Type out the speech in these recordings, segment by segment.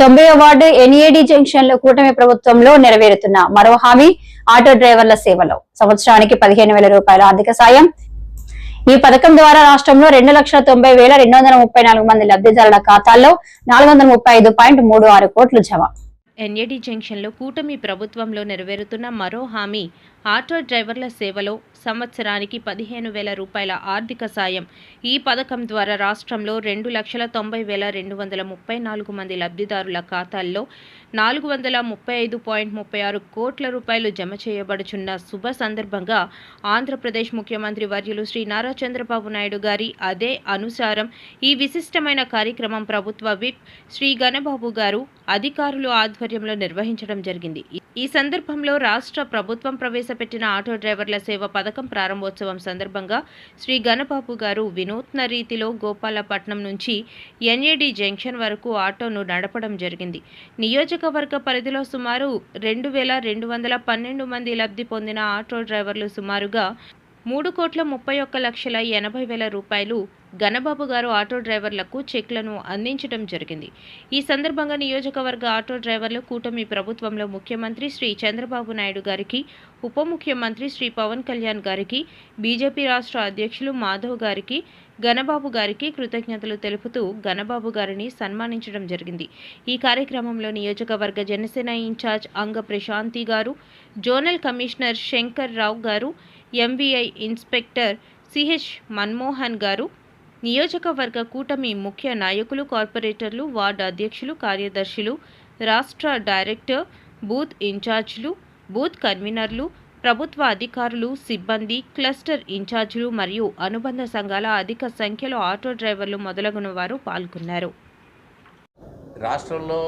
తొంభై ward NAD జంక్షన్లో కూటమి ప్రభుత్వంలో నెరవేరుతున్న మరో హామీ ఆటో డ్రైవర్ల సేవలో. సంవత్సరానికి పదిహేను వేల రూపాయల ఆర్థిక సాయం. ఈ పథకం ద్వారా రాష్ట్రంలో రెండు లక్షల తొంభై వేల రెండు వందల ముప్పై నాలుగు మంది లబ్ధిదారుల ఖాతాల్లో నాలుగు వందల ముప్పై ఐదు పాయింట్ మూడు ఆరు కోట్లు జమ. ఎన్ఏడి జంక్షన్లో కూటమి ప్రభుత్వంలో నెరవేరుతున్న మరో హామీ ఆటో డ్రైవర్ల సేవలో సంవత్సరానికి పదిహేను వేల రూపాయల ఆర్థిక సాయం. ఈ పథకం ద్వారా రాష్ట్రంలో రెండు లక్షల తొంభై వేల రెండు వందల ముప్పై నాలుగు మంది లబ్ధిదారుల ఖాతాల్లో నాలుగు వందల ముప్పై ఐదు పాయింట్ ముప్పై ఆరు కోట్ల రూపాయలు జమ చేయబడుచున్న శుభ సందర్భంగా ఆంధ్రప్రదేశ్ ముఖ్యమంత్రి వర్యులు శ్రీ నారా చంద్రబాబు నాయుడు గారి అదే అనుసారం ఈ విశిష్టమైన కార్యక్రమం ప్రభుత్వ విప్ శ్రీ గణబాబు గారు అధికారులు ఆధ్వర్యంలో నిర్వహించడం జరిగింది. ఈ- సందర్భంలో రాష్ట్ర ప్రభుత్వం ప్రవేశ ప్రవేశపెట్టిన ఆటో డ్రైవర్ల సేవ పథకం ప్రారంభోత్సవం సందర్భంగా శ్రీ గణబాబు గారు వినూత్న రీతిలో గోపాలపట్నం నుంచి ఎన్ఏడి జంక్షన్ వరకు ఆటోను నడపడం జరిగింది. నియోజకవర్గ పరిధిలో సుమారు రెండు వేల రెండు వందల పన్నెండు మంది లబ్ధి పొందిన ఆటో డ్రైవర్లు సుమారుగా మూడు కోట్ల ముప్పై ఒక్క లక్షల ఎనభై వేల రూపాయలు గణబాబు గారు ఆటో డ్రైవర్లకు చెక్లను అందించడం జరిగింది. ఈ సందర్భంగా నియోజకవర్గ ఆటో డ్రైవర్లు కూటమి ప్రభుత్వంలో ముఖ్యమంత్రి శ్రీ చంద్రబాబు నాయుడు గారికి ఉప ముఖ్యమంత్రి శ్రీ పవన్ కళ్యాణ్ గారికి బీజేపీ రాష్ట్ర అధ్యక్షులు మాధవ్ గారికి గణబాబు గారికి కృతజ్ఞతలు తెలుపుతూ గణబాబు గారిని సన్మానించడం జరిగింది. ఈ కార్యక్రమంలో నియోజకవర్గ జనసేన ఇన్ఛార్జ్ అంగ ప్రశాంతి గారు జోనల్ కమిషనర్ శంకర్ రావు గారు ఎంవీఐ ఇన్స్పెక్టర్ సిహెచ్ మన్మోహన్ గారు నియోజకవర్గ కూటమి ముఖ్య నాయకులు కార్పొరేటర్లు వార్డు అధ్యక్షులు కార్యదర్శులు రాష్ట్ర డైరెక్టర్ బూత్ ఇన్ఛార్జీలు బూత్ కన్వీనర్లు ప్రభుత్వ అధికారులు సిబ్బంది క్లస్టర్ ఇన్ఛార్జీలు మరియు అనుబంధ సంఘాల అధిక సంఖ్యలో ఆటో డ్రైవర్లు మొదలగున వారు పాల్గొన్నారు. రాష్ట్రంలో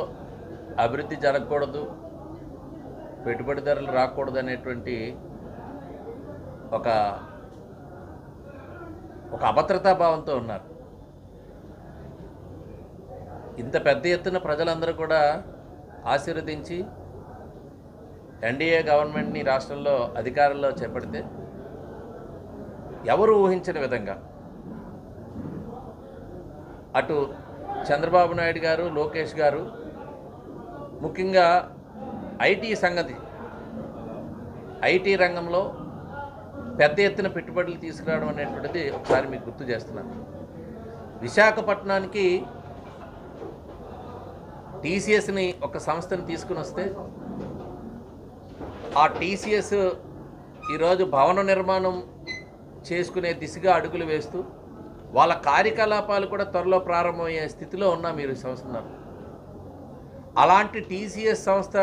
అభివృద్ధి జరగకూడదు పెట్టుబడిదారులు రాకూడదు అనేటువంటి ఒక ఒక అభద్రతా భావంతో ఉన్నారు. ఇంత పెద్ద ఎత్తున ప్రజలందరూ కూడా ఆశీర్వదించి ఎన్డీఏ గవర్నమెంట్ని రాష్ట్రంలో అధికారంలో చేపడితే ఎవరు ఊహించని విధంగా అటు చంద్రబాబు నాయుడు గారు లోకేష్ గారు ముఖ్యంగా ఐటీ సంగతి ఐటీ రంగంలో పెద్ద ఎత్తున పెట్టుబడులు తీసుకురావడం అనేటువంటిది ఒకసారి మీకు గుర్తు చేస్తున్నాను. విశాఖపట్నానికి టీసీఎస్ని ఒక సంస్థను తీసుకుని వస్తే ఆ టీసీఎస్ ఈరోజు భవన నిర్మాణం చేసుకునే దిశగా అడుగులు వేస్తూ వాళ్ళ కార్యకలాపాలు కూడా త్వరలో ప్రారంభమయ్యే స్థితిలో ఉన్నా మీరు సంస్థన్నారు అలాంటి టీసీఎస్ సంస్థ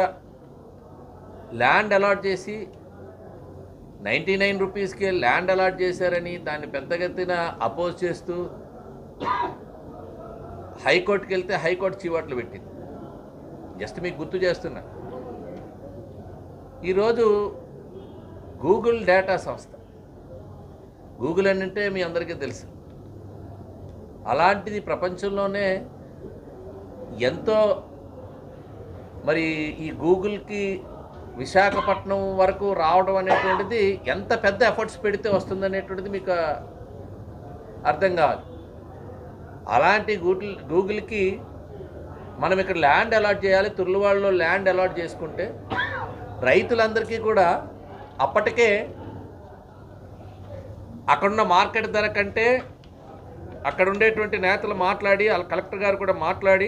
ల్యాండ్ అలాట్ చేసి నైంటీ నైన్ రూపీస్కే ల్యాండ్ అలాట్ చేశారని దాన్ని పెద్దగెత్తిన అపోజ్ చేస్తూ హైకోర్టుకి వెళ్తే హైకోర్టు చీవాట్లు పెట్టింది. జస్ట్ మీకు గుర్తు చేస్తున్నా. ఈరోజు గూగుల్ డేటా సంస్థ. గూగుల్ అని అంటే మీ అందరికీ తెలుసు. అలాంటిది ప్రపంచంలోనే ఎంతో మరి ఈ గూగుల్కి విశాఖపట్నం వరకు రావడం అనేటువంటిది ఎంత పెద్ద ఎఫర్ట్స్ పెడితే వస్తుందనేటువంటిది మీకు అర్థం కావాలి అలాంటి గూగుల్ గూగుల్కి మనం ఇక్కడ ల్యాండ్ అలాట్ చేయాలి. తుర్లువాడలో ల్యాండ్ అలాట్ చేసుకుంటే రైతులందరికీ కూడా అప్పటికే అక్కడున్న మార్కెట్ ధర కంటే అక్కడ ఉండేటువంటి నేతలు మాట్లాడి వాళ్ళ కలెక్టర్ గారు కూడా మాట్లాడి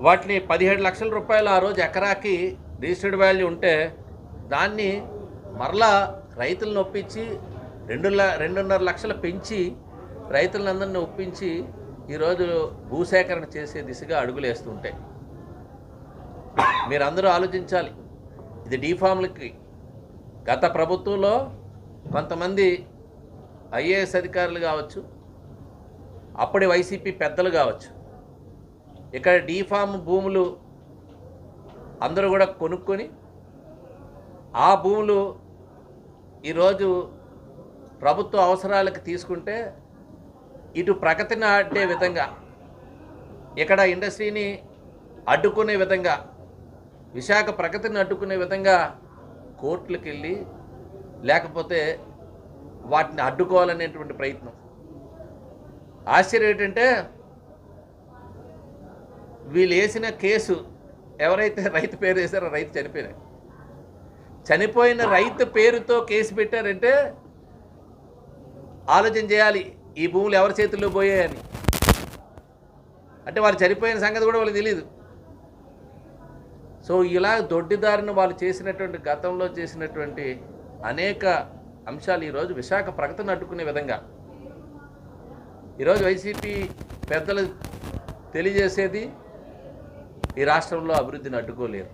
వాటిని పదిహేడు లక్షల రూపాయలు ఆ రోజు ఎకరాకి రిజిస్టర్డ్ వాల్యూ ఉంటే దాన్ని మరలా రైతులను ఒప్పించి రెండు ల రెండున్నర లక్షలు పెంచి రైతులందరినీ ఒప్పించి ఈరోజు భూసేకరణ చేసే దిశగా అడుగులేస్తుంటాయి. మీరందరూ ఆలోచించాలి. ఇది డీఫామ్లకి. గత ప్రభుత్వంలో కొంతమంది ఐఏఎస్ అధికారులు కావచ్చు అప్పటి వైసీపీ పెద్దలు కావచ్చు ఇక్కడ డీఫామ్ భూములు అందరూ కూడా కొనుక్కొని ఆ భూములు ఈరోజు ప్రభుత్వ అవసరాలకు తీసుకుంటే ఇటు ప్రగతిని అడ్డే విధంగా ఇక్కడ ఇండస్ట్రీని అడ్డుకునే విధంగా విశాఖ ప్రగతిని అడ్డుకునే విధంగా కోర్టులకు వెళ్ళి లేకపోతే వాటిని అడ్డుకోవాలనేటువంటి ప్రయత్నం. ఆశ్చర్యం ఏంటంటే వీళ్ళు వేసిన కేసు ఎవరైతే రైతు పేరు వేసారో రైతు చనిపోయినాయి చనిపోయిన రైతు పేరుతో కేసు పెట్టారంటే ఆలోచన చేయాలి ఈ భూములు ఎవరి చేతుల్లో పోయాయని. అంటే వాళ్ళు చనిపోయిన సంగతి కూడా వాళ్ళకి తెలియదు సో ఇలా దొడ్డిదారిని వాళ్ళు చేసినటువంటి గతంలో చేసినటువంటి అనేక అంశాలు ఈరోజు విశాఖ ప్రగతిని అడ్డుకునే విధంగా. ఈరోజు వైసీపీ పెద్దలు తెలియజేసేది ఈ రాష్ట్రంలో అభివృద్ధిని అడ్డుకోలేరు.